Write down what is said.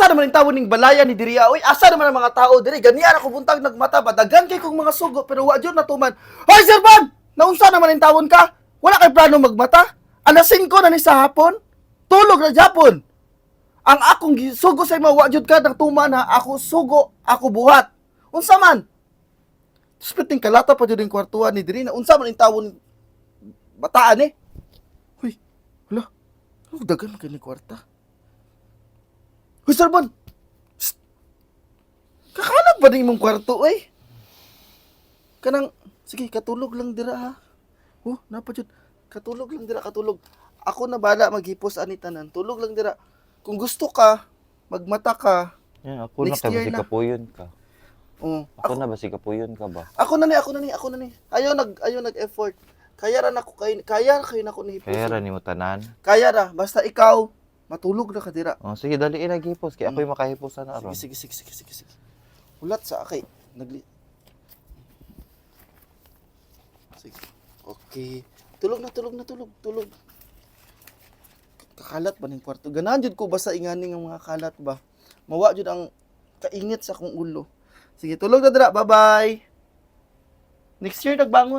Unsa naman ang tawon ning balaya ni diri oy? Asa naman ang mga tao diri? Ganiyan ako buntag nagmata ba? Daghan kay kong mga sugo pero wa jud natuman. Hoy Sir Bon! Naunsa naman ang tawon ka? Wala kay plano magmata? Alas 5 na ni sa hapon? Tulog na Japon. Ang akong sugo sa imo wa jud ka nang tuman ha. Ako sugo, ako buhat. Unsa man? Spiting kalata pa jud ang kwartuhan ni diri na unsa man ang tawon bataan eh. Hoy, hala. Ano dagan kay ni kwarta? Hoy, Sir Bon! Psst! Kakalag ba na imong kwarto, eh? Kanang, sige, katulog lang dira, ha? Oh, napa jud. Katulog lang dira, katulog. Ako na bala maghipos ani tanan. Tulog lang dira. Kung gusto ka, magmata ka. Yan, ako na Next na. kapuyon ka? Oh, Ako ako, na ba si kapuyon ka ba? ako na ni, ako na ni, ako na ni. Ayaw nag ayaw nag-effort. Kaya ra nako kay kaya kayo nako ni hipos. Kaya ra ni mo tanan. Kaya ra basta ikaw matulog na ka dira. Oh, sige, dali inagipos. Kaya ako'y makahiposan na aron. Sige, sige, sige, sige, sige, sige. Ulat sa akay. Nagli... Sige. Okay. Tulog na, tulog na, tulog, tulog. Kakalat ba ng kwarto? Ganahan jud ko basta ingani ng mga kalat ba? Mawa jud ang kaingit sa akong ulo. Sige, tulog na dira. Bye-bye. Next year nagbangon.